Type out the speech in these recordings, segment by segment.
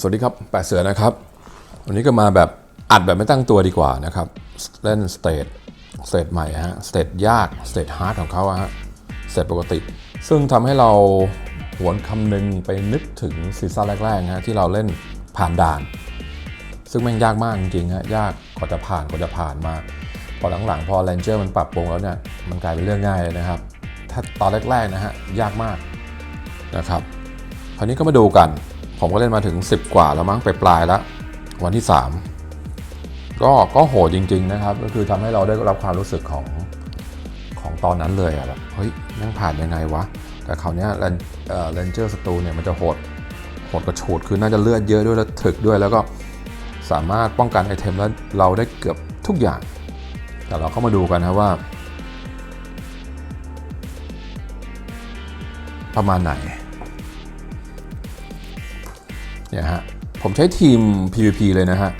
สวัสดีครับแปดเสือนะครับ วันนี้ก็มาแบบอัดแบบไม่ตั้งตัวดีกว่านะครับ เล่นสเตทสเตทใหม่ฮะสเตทยากสเตทฮาร์ดของเขาฮะสเตทปกติ ซึ่งทำให้เราหวนคำนึงไปนึกถึงซีซั่นแรกๆนะฮะที่เราเล่นผ่านด่าน ซึ่งแม่งยากมากจริงๆฮะยากกว่าจะผ่านกว่าจะผ่านมา พอหลังๆพอเ a นเจอร์มันปรับปรุงแล้วเนี่ยมันกลายเป็นเรื่องง่ายเลยนะครับ ถ้าตอนแรกๆนะฮะยากมากนะครับคราวนี้ก็มาดูกัน ผมก็เล่นมาถึง 10 กว่าแล้วมั้งไปปลายแล้ว วันที่ 3 ก็ก็โหดจริง ๆ นะครับ ก็คือทำให้เราได้รับความรู้สึกของของตอนนั้นเลยอะแบบเฮ้ยแม่งผ่านยังไงวะ แต่คราวเนี้เลนเลนเจอร์สตูเนี่ยมันจะโหดโหดกระโฉดคือน่าจะเลือดเยอะด้วยแล้วถึกด้วยแล้วก็สามารถป้องกันไอเทมแล้วเราได้เกือบทุกอย่าง แต่เราเข้ามาดูกันนะว่า ประมาณไหน เนี่ยฮะผมใช้ทีม PVP เลยนะฮะ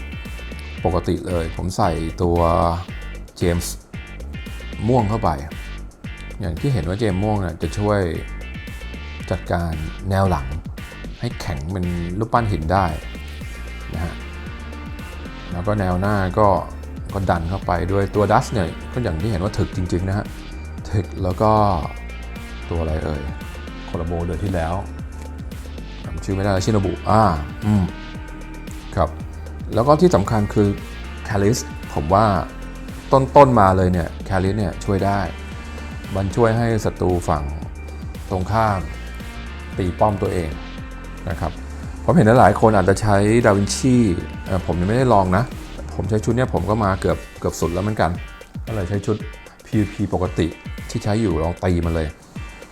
ปกติเลยผมใส่ตัวเจมส์ม่วงเข้าไป อย่างที่เห็นว่าเจมส์ม่วงเนี่ยจะช่วยจัดการแนวหลัง ให้แข็งเป็นรูปปั้นหินได้นะฮะแล้วก็แนวหน้าก็ก็ดันเข้าไปด้วยตัวดัสเนี่ยก็อย่างที่เห็นว่าถึกจริง ๆ นะฮะถึกแล้วก็ตัวอะไรเอ่ยโคลโบเดือนที่แล้ว ชื่อไม่ได้แล้วชินบุอ่าอืมครับ แล้วก็ที่สำคัญคือแคลิสผมว่าต้นๆมาเลยเนี่ยแคลิสเนี่ยช่วยได้ มันช่วยให้ศัตรูฝั่งตรงข้ามตีป้อมตัวเองนะครับผมเห็นหลายคนอาจจะใช้ดาวินชีผมยังไม่ได้ลองนะ ผมใช้ชุดเนี้ยผมก็มาเกือบเกือบสุดแล้วเหมือนกันก็เลยใช้ชุด PVP ปกติที่ใช้อยู่ลองตีมันเลย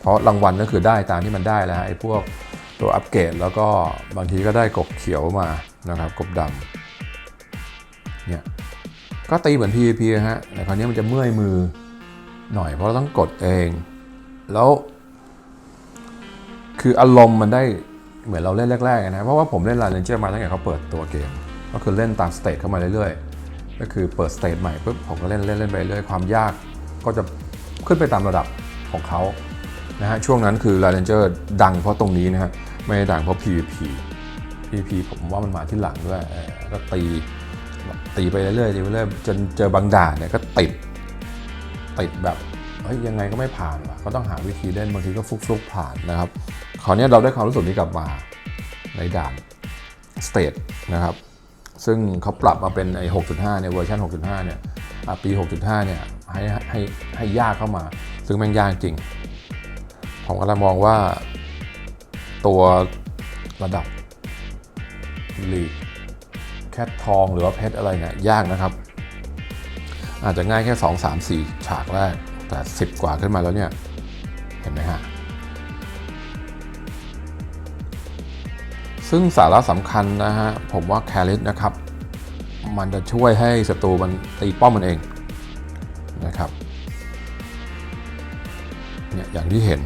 เพราะรางวัลก็คือได้ตามที่มันได้แล้วฮะไอ้พวก ตัวอัปเกรดแล้วก็บางทีก็ได้กบเขียวมานะครับกบดำเนี่ยก็ตีเหมือน PVP ฮะแต่คราวนี้มันจะเมื่อยมือหน่อยเพราะเราต้องกดเอง แล้ว คืออารมณ์มันได้เหมือนเราเล่นแรกๆนะเพราะว่าผมเล่นลาเรนเจอร์มาตั้งแต่เขาเปิดตัวเกม ก็คือเล่นตามสเตจเข้ามาเรื่อยๆ ก็คือเปิดสเตจใหม่ปุ๊บผมก็เล่นเล่นเล่นไปเรื่อยความยากก็จะขึ้นไปตามระดับของเขานะฮะช่วงนั้นคือลาเรนเจอร์ดังเพราะตรงนี้นะฮะ ไม่ได้ดังเพราะ PVP PVP ผมว่ามันมาที่หลังด้วยก็ตีตีไปเรื่อยๆตีไปเรื่อยจนเจอบางด่านเนี่ยก็ติดติดแบบเฮ้ยยังไงก็ไม่ผ่านว่ะก็ต้องหาวิธีเล่นบางทีก็ฟลุกผ่านนะครับคราวนี้เราได้ความรู้สึกนี้กลับมาในด่านสเตทนะครับซึ่งเขาปรับมาเป็นไอ้6.5เนี่ยเวอร์ชัน6.5เนี่ยปี 6.5เนี่ยให้ให้ให้ยากเข้ามา ซึ่งแม่งยากจริง ผมก็เลยมองว่า ตัวระดับลีกแคททองหรือว่าเพชรอะไรเนี่ยยากนะครับ อาจจะง่ายแค่ 2 3 4 ฉากแรก แต่ 10 กว่าขึ้นมาแล้วเนี่ย เห็นไหมฮะ ซึ่งสาระสำคัญนะฮะ ผมว่าแคลิสนะครับ มันจะช่วยให้ศัตรูมันตีป้อมมันเองนะครับเนี่ยอย่างที่เห็น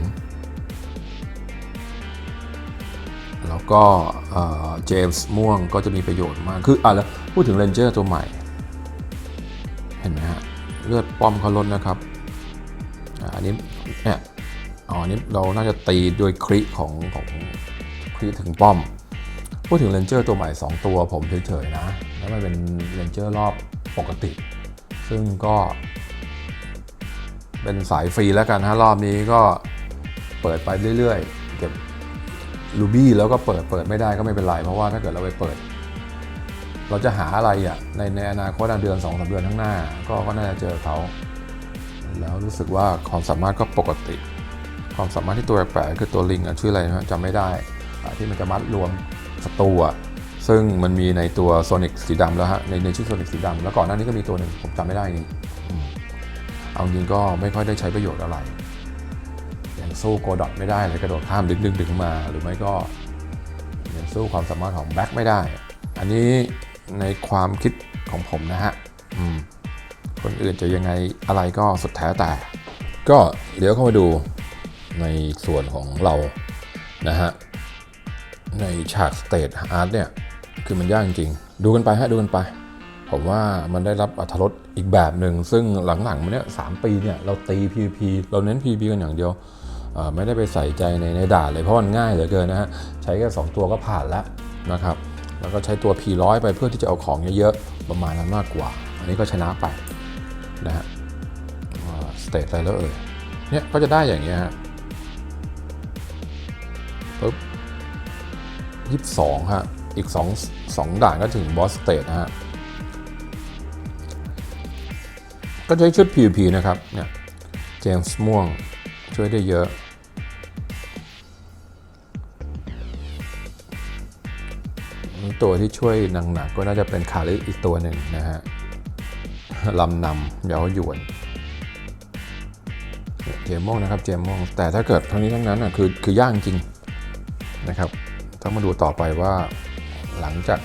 ก็เจมส์ม่วงก็จะมีประโยชน์มาก คืออะแล้วพูดถึงเรนเจอร์ตัวใหม่ เห็นไหมฮะ เลือดป้อมเขาลดนะครับอ่าอันนี้เนี่ยอ๋อนนี้เราน่าจะตีโดยคริของของคริถึงป้อม พูดถึงเรนเจอร์ตัวใหม่ 2 ตัวผมเฉยๆนะ แล้วมันเป็นเรนเจอร์รอบปกติ ซึ่งก็ เป็นสายฟรีแล้วกันฮะรอบนี้ก็เปิดไปเรื่อยๆ เก็บ ลูบี้แล้วก็เปิดเปิดไม่ได้ก็ไม่เป็นไร เพราะว่าถ้าเกิดเราไปเปิด เราจะหาอะไรอะในในอนาคตอะเดือน2อสเดือนข้างหน้า ก็ก็น่าจะเจอเขาแล้วรู้สึกว่าความสามารถก็ปกติ ความสามารถที่ตัวแปลกๆคือตัวลิงชื่ออะไรนะจำไม่ได้ที่มันจะมัดรวมศัตรูอะซึ่งมันมีในตัวโซนิกสีดำแล้วฮะในในชื่อโซนิกสีดำแล้วก่อนหน้านี้ก็มีตัวหนึ่งผมจำไม่ได้นี่เอาจริงก็ไม่ค่อยได้ใช้ประโยชน์อะไร สู้โกดอทไม่ได้เลยกระโดดข้ามดึงดึงดึงมา หรือไม่ก็ยังสู้ความสามารถของแบ็คไม่ได้ อันนี้ในความคิดของผมนะฮะคนอื่นจะยังไงอะไรก็สุดแท้แต่ ก็เดี๋ยวเข้ามาดูในส่วนของเรานะฮะในฉากสเตทอาร์ตเนี่ยคือมันยากจริงๆ ดูกันไปฮะดูกันไป ผมว่ามันได้รับอรรถรสอีกแบบหนึ่ง ซึ่งหลังๆมาเนี่ยสามปีเนี่ย เราตี PVP เราเน้น PVP กันอย่างเดียว ไม่ได้ไปใส่ใจในในด่านเลยเพราะมันง่ายเหลือเกินนะฮะใช้แค่2ตัวก็ผ่านแล้วนะครับแล้วก็ใช้ตัว P100 ไปเพื่อที่จะเอาของเยอะๆประมาณนั้นมากกว่า อันนี้ก็ชนะไปนะฮะสเตตอะไรแล้วเอ่ยเนี่ยก็จะได้อย่างเงี้ยฮะปุ๊บยี่สิบสองฮะอีกสองสองด่านก็ถึงบอสสเตทนะฮะก็ใช้ชุด PVP นะครับเนี่ยเจมส์ม่วงช่วยได้เยอะ ตัวที่ช่วยหนักๆก็น่าจะเป็นคาริอีกตัวหนึ่งนะฮะลำนำเย้าหยวนเจมม่วงนะครับเจมม่วงแต่ถ้าเกิดทั้งนี้ทั้งนั้นอะคือคือย่างจริงนะครับต้องมาดูต่อไปว่าหลังจาก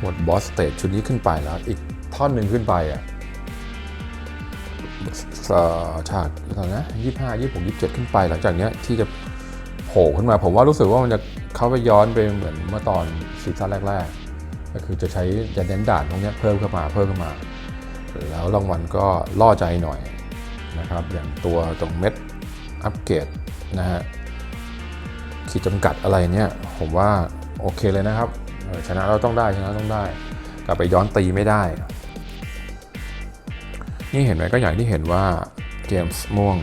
หมดบอสสเตจชุดนี้ขึ้นไปแล้ว อีกท่อนหนึ่งขึ้นไปอะเอ่อฉากเท่าไหร่นะยี่ห้ายี่หกยี่เจ็ดขึ้นไปหลังจากเนี้ยที่จะโผล่ขึ้นมา ผมว่ารู้สึกว่ามันจะเข้าไปย้อนไปเหมือนเมื่อตอน ซีซั่นแรก ๆ ก็คือจะใช้จะเน้นด่านตรงนี้เพิ่มขึ้นมาเพิ่มขึ้นมา แล้วรางวัลก็ล่อใจหน่อยนะครับอย่างตัวตรงเม็ดอัปเกรดนะฮะขีดจำกัดอะไรเนี่ยผมว่าโอเคเลยนะครับชนะเราต้องได้ชนะต้องได้ กลับไปย้อนตีไม่ได้ นี่เห็นไหมก็อย่างที่เห็นว่าเจมส์ม่วง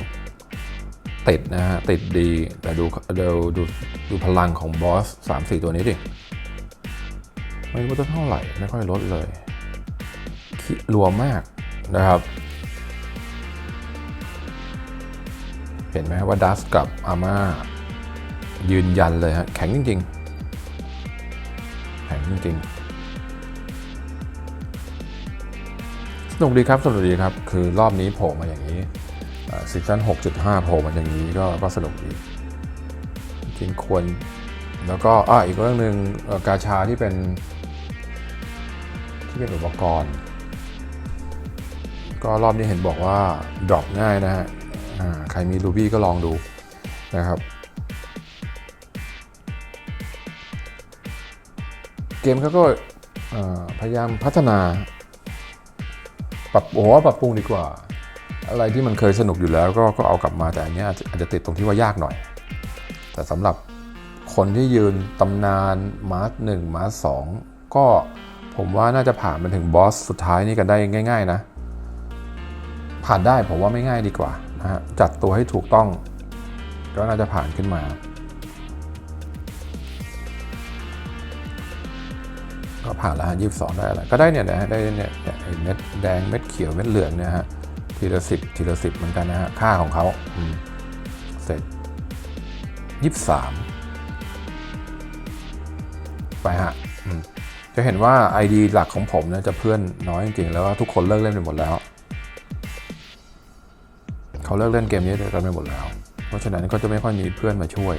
ติดนะฮะติดดีแต่ดูดูดูดูพลังของบอส 3-4 ตัวนี้ดิ ไม่รู้จะเท่าไหร่ ไม่ค่อยลดเลยคิรวมมากนะครับ เห็นไหมว่าดัสกับอาม่ายืนยันเลยฮะ แข็งจริง ๆ แข็งจริง ๆ สนุกดีครับ สนุกดีครับ คือรอบนี้โผล่มาอย่างนี้ซีซั่น6.5โผล่มาอย่างนี้ก็ก็สนุกดี จริงควร แล้วก็อ่าอีกเรื่องหนึ่งกาชาที่เป็น ที่เป็นอุปกรณ์ ก็รอบนี้เห็นบอกว่าดรอปง่ายนะฮะใครมีรูบี้ก็ลองดูนะครับ เกมเขาก็พยายามพัฒนา ปรับโอ้ปรับปรุงดีกว่า อะไรที่มันเคยสนุกอยู่แล้วก็ก็เอากลับมาแต่อันนี้อาจจะอาจจะติดตรงที่ว่ายากหน่อย แต่สำหรับคนที่ยืนตำนานมาร์สหนึ่งมาร์สสองก็ ผมว่าน่าจะผ่านมาถึงบอสสุดท้ายนี่กันได้ง่าย ๆ นะ ผ่านได้ผมว่าไม่ง่ายดีกว่านะฮะจัดตัวให้ถูกต้อง ก็น่าจะผ่านขึ้นมาก็ผ่านแล้วฮะยี่สิบสองได้อะไรก็ได้เนี่ยนะได้เนี่ยเนี่ยไอ้เม็ดแดงเม็ดเขียวเม็ดเหลืองเนี่ยฮะทีละสิบทีละสิบเหมือนกันนะฮะค่าของเขาอืมเสร็จยี่สิบสามไปฮะ จะเห็นว่า ID หลักของผมเนี่ยจะเพื่อนน้อยจริงๆ แล้วทุกคนเลิกเล่นไปหมดแล้ว เขาเลิกเล่นเกมนี้กันไปหมดแล้ว เพราะฉะนั้นก็จะไม่ค่อยมีเพื่อนมาช่วย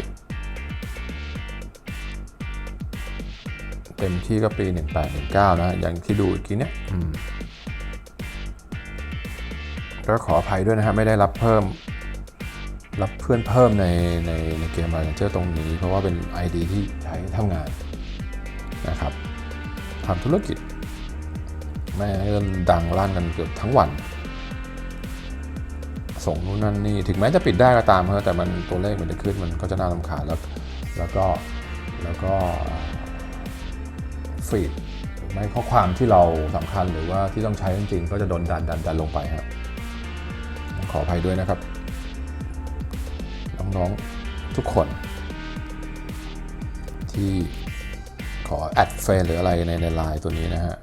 เต็มที่ก็ปี 1819 นะ อย่างที่ดูอีกทีเนี้ยก็ขออภัยด้วยนะฮะ ไม่ได้รับเพิ่ม รับเพื่อนเพิ่มในในในเกมมาเจอตรงนี้ เพราะว่าเป็น ID ที่ใช้ทำงานนะครับ ทำธุรกิจ แม่งดังลั่นกันเกือบทั้งวัน ส่งนู่นนั่นนี่ ถึงแม้จะปิดได้ก็ตามเถอะแต่มันตัวเลขมันจะขึ้นมันก็จะน่ารำคาญแล้วแล้วก็แล้วก็ฟีดไม่ข้อความที่เราสำคัญหรือว่าที่ต้องใช้จริงๆ ก็จะโดนดันดันดันลงไปครับขออภัยด้วยนะครับ น้องๆทุกคนที่ ขอแอดเฟนหรืออะไรในในไลน์ตัวนี้นะฮะ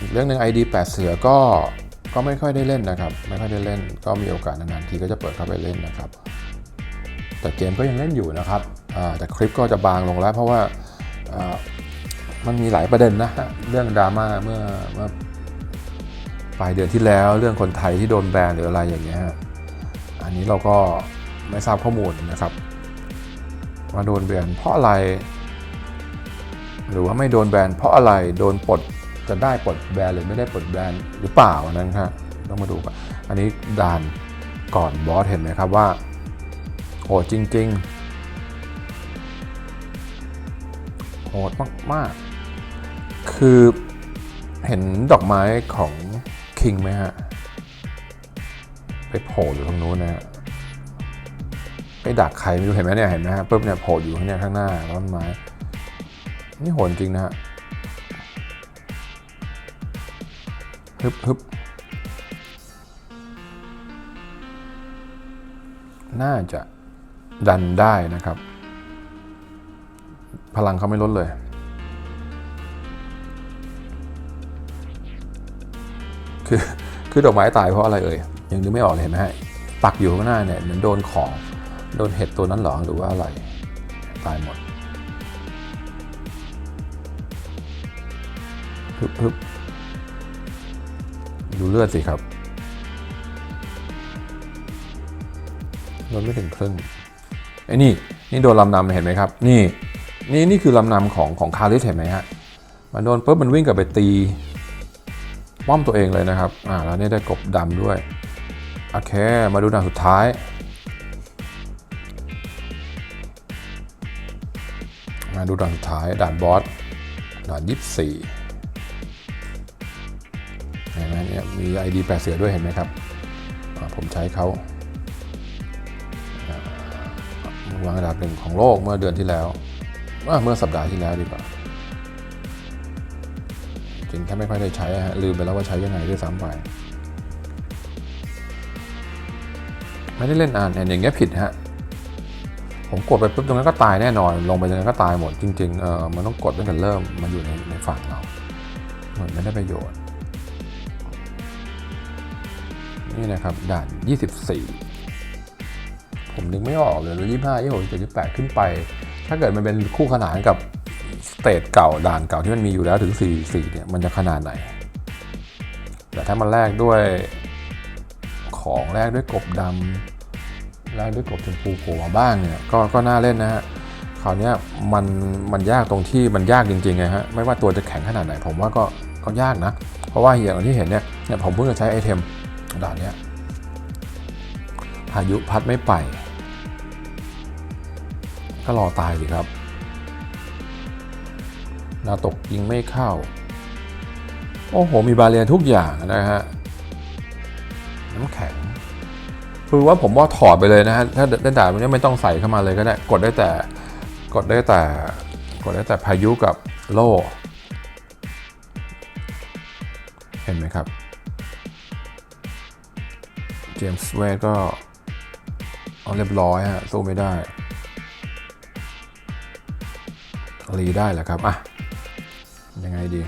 อีกเรื่องหนึ่ง ID 8 เสือก็ก็ไม่ค่อยได้เล่นนะครับ ไม่ค่อยได้เล่น ก็มีโอกาสนานๆทีก็จะเปิดเข้าไปเล่นนะครับ แต่เกมก็ยังเล่นอยู่นะครับแต่คลิปก็จะบางลงแล้ว เพราะว่ามันมีหลายประเด็นนะฮะเรื่องดราม่าเมื่อเมื่อปลายเดือนที่แล้วเรื่องคนไทยที่โดนแบนหรืออะไรอย่างเงี้ยอันนี้เราก็ไม่ทราบข้อมูลนะครับว่าโดนแบนเพราะอะไร หรือว่าไม่โดนแบนเพราะอะไรโดนปลดจะได้ปลดแบนหรือไม่ได้ปลดแบนหรือเปล่าอันนั้นครับต้องมาดูกันอันนี้ด่านก่อนบอสเห็นไหมครับว่าโหดจริง ๆ โหดมาก ๆ คือเห็นดอกไม้ของคิงไหมฮะ ไปโผล่อยู่ตรงนู้นนะฮะไปดักใครไม่รู้เห็นไหมเนี่ยเห็นไหมฮะปุ๊บเนี่ยโผล่อยู่ข้างเนี้ยข้างหน้าต้นไม้ นี่โหดจริงนะฮะฮึบฮึบน่าจะดันได้นะครับ พลังเขาไม่ลดเลยคือคือดอกไม้ตายเพราะอะไรเอ่ยยังนึกไม่ออกเลยเห็นไหมฮะปักอยู่ข้างหน้าเนี่ยเหมือนโดนของ โดนเห็ดตัวนั้นหรอหรือว่าอะไร ตายหมด ฮึบฮึบดูเลือดสิครับลดไม่ถึงครึ่งไอ้นี่ นี่โดนลำนำเห็นไหมครับ นี่ นี่นี่คือลำนำของของคาริสเห็นไหมฮะ มันโดนปุ๊บมันวิ่งกลับไปตีป้อมตัวเองเลยนะครับ อ่า แล้วนี่ได้กบดำด้วย โอเค มาดูด่านสุดท้าย มาดูด่านสุดท้าย ด่านบอส ด่านยี่สี่ เห็นไหมเนี่ยมี ID แปดเสือด้วยเห็นไหมครับ ผมใช้เขาอ่าวางอันดับหนึ่งของโลกเมื่อเดือนที่แล้วอ่าเมื่อสัปดาห์ที่แล้วดีกว่าจริงแค่ไม่ค่อยได้ใช้ฮะลืมไปแล้วว่าใช้ยังไงด้วยซ้ำไปไม่ได้เล่นอ่านอย่างเงี้ยผิดฮะผมกดไปปุ๊บตรงนั้นก็ตายแน่นอน ลงไปตรงนั้นก็ตายหมดจริงๆเออมันต้องกดตั้งแต่เริ่มมันอยู่ในในฝั่งเรา เหมือนไม่ได้ประโยชน์ นี่นะครับด่าน 24 ผมนึกไม่ออกเลยแล้วยี่ห้ายี่หกยี่แปดขึ้นไป ถ้าเกิดมันเป็นคู่ขนานกับสเตจเก่าด่านเก่าที่มันมีอยู่แล้วถึง 44 เนี่ยมันจะขนาดไหน แต่ถ้ามันแลกด้วยของแลกด้วยกบดำแลกด้วยกบชมพูโผล่มาบ้างเนี่ยก็ก็น่าเล่นนะฮะคราวนี้มันมันยากตรงที่มันยากจริงๆไงฮะไม่ว่าตัวจะแข็งขนาดไหน ผมว่าก็ก็ยากนะ เพราะว่าอย่างที่เห็นเนี่ยเนี่ยผมเพิ่งจะใช้ไอเทม ด่านเนี้ยพายุพัดไม่ไป ก็รอตายสิครับดาวตกยิงไม่เข้า โอ้โห มีบาเรียทุกอย่างนะฮะ น้ำแข็ง คือว่าผมว่าถอดไปเลยนะฮะ ถ้าเล่นด่านนี้ไม่ต้องใส่เข้ามาเลยก็ได้ กดได้แต่ กดได้แต่ กดได้แต่พายุกับโล่ เห็นไหมครับ เจมส์เวดก็ เอาเรียบร้อยฮะสู้ไม่ได้รีได้แหละครับ อะ ยังไงดี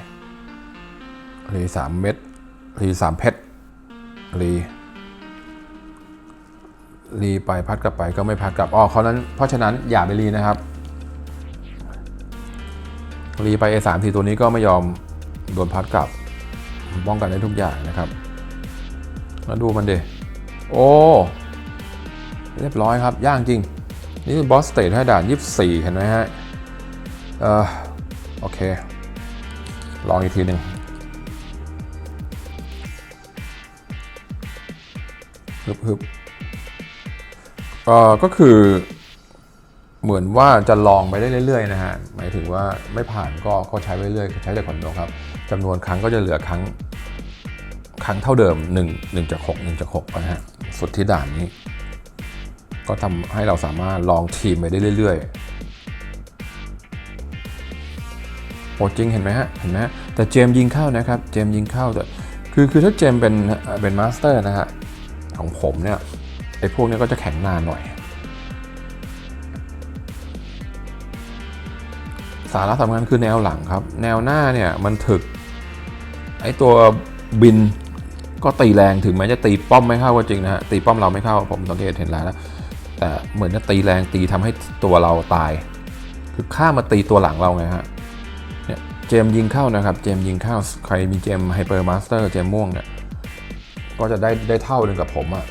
รีสามเม็ดรีสามเพชรรีรีไปพัดกลับไปก็ไม่พัดกลับอ๋อเขานั้น เพราะฉะนั้นอย่าไปรีนะครับรีไป A3 ทีตัวนี้ก็ไม่ยอมโดนพัดกลับป้องกันได้ทุกอย่างนะครับ แล้วดูมันเด โอ้ เรียบร้อยครับ ย่างจริง นี่บอสสเตทให้ด่าน 24 เห็นไหมฮะ เออโอเค ลองอีกทีหนึ่งฮึบฮึบเออก็คือเหมือนว่าจะลองไปได้เรื่อยๆนะฮะ หมายถึงว่าไม่ผ่านก็ก็ใช้ไปเรื่อยใช้แต่คนเดียวครับจำนวนครั้งก็จะเหลือครั้ง ครั้งเท่าเดิม 1 1จาก6 1จาก6นะฮะ สุดที่ด่านนี้ ก็ทำให้เราสามารถลองทีมไปได้เรื่อยๆโอ้จริงเห็นไหมฮะเห็นไหมฮะแต่เจมยิงเข้านะครับ เจมยิงเข้าแต่คือคือถ้าเจมเป็นเป็นมาสเตอร์นะฮะของผมเนี่ยไอ้พวกเนี้ยก็จะแข็งนานหน่อย สาระสำคัญคือแนวหลังครับ แนวหน้าเนี่ยมันถึกไอ้ตัวบิน ก็ตีแรงถึงแม้จะตีป้อมไม่เข้าก็จริงนะฮะตีป้อมเราไม่เข้าผมสังเกตเห็นแล้วนะแต่เหมือนจะตีแรงตีทำให้ตัวเราตาย คือข้ามาตีตัวหลังเราไงฮะเนี่ยเจมยิงเข้านะครับ เจมยิงเข้าใครมีเจมไฮเปอร์มาสเตอร์เจมม่วงเนี่ยก็จะได้ได้เท่าหนึ่งกับผมอะ่ะ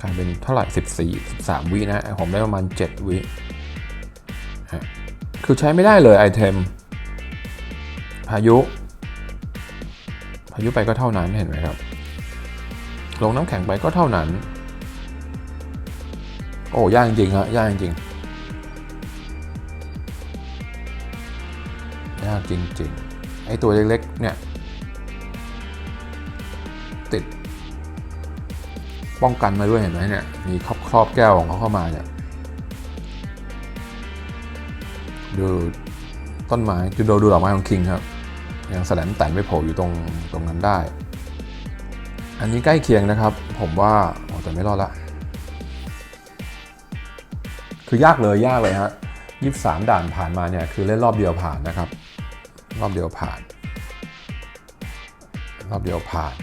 กลายเป็นเท่าไหร่ 14 13 วินะผมได้ประมาณ 7 วิฮะคือใช้ไม่ได้เลยไอเทม พายุ พายุไปก็เท่านั้นเห็นไหมครับ ลงน้ำแข็งไปก็เท่านั้น โอ้ยากจริงฮะยากจริงยากจริงๆ ไอตัวเล็กๆ เนี่ย ติด ป้องกันมาด้วยเห็นไหมเนี่ย มีครอบครอบแก้วของเขาเข้ามาเนี่ย ดูต้นไม้ดดูดูดอกไม้ของคิงครับ ยังแสลนแต่นไปโผล่อยู่ตรงตรงนั้นได้ อันนี้ใกล้เคียงนะครับ ผมว่าโอ้แต่ไม่รอดละ คือยากเลยยากเลยฮะยี่สามด่านผ่านมาเนี่ยคือเล่นรอบเดียวผ่านนะครับ รอบเดียวผ่าน รอบเดียวผ่าน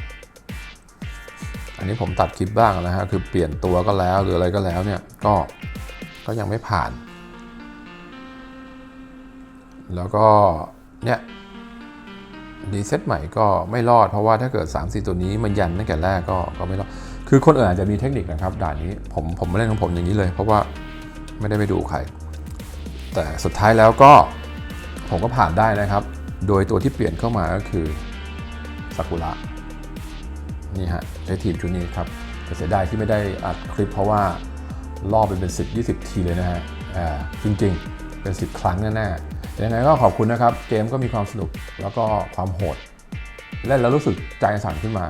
อันนี้ผมตัดคลิปบ้างนะฮะคือเปลี่ยนตัวก็แล้วหรืออะไรก็แล้วเนี่ยก็ก็ยังไม่ผ่าน แล้วก็เนี่ย รีเซ็ตใหม่ก็ไม่รอดเพราะว่าถ้าเกิด 3 4 ตัวนี้มันยันตั้งแต่แรกก็ก็ไม่รอด คือคนอื่นอาจจะมีเทคนิคนะครับ ด่านนี้ผมผมไม่เล่นของผมอย่างนี้เลย เพราะว่าไม่ได้ไปดูใคร แต่สุดท้ายแล้วก็ผมก็ผ่านได้นะครับ โดยตัวที่เปลี่ยนเข้ามาก็คือซากุระนี่ฮะใช้ทีมชุดนี้ครับแต่เสียดายที่ไม่ได้อัดคลิปเพราะว่ารอบไปเป็น 10 20 ทีเลยนะฮะอ่าจริง ๆ เป็น 10 ครั้งแน่ๆ ยังไงก็ขอบคุณนะครับ เกมก็มีความสนุกแล้วก็ความโหด เล่นแล้วรู้สึกใจสั่นขึ้นมา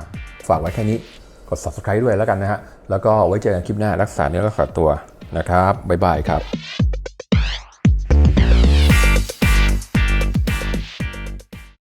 ฝากไว้แค่นี้กด subscribe ด้วยแล้วกันนะฮะ แล้วก็ไว้เจอกันคลิปหน้ารักษาเนื้อรักษาตัวนะครับ บ๊ายบายครับ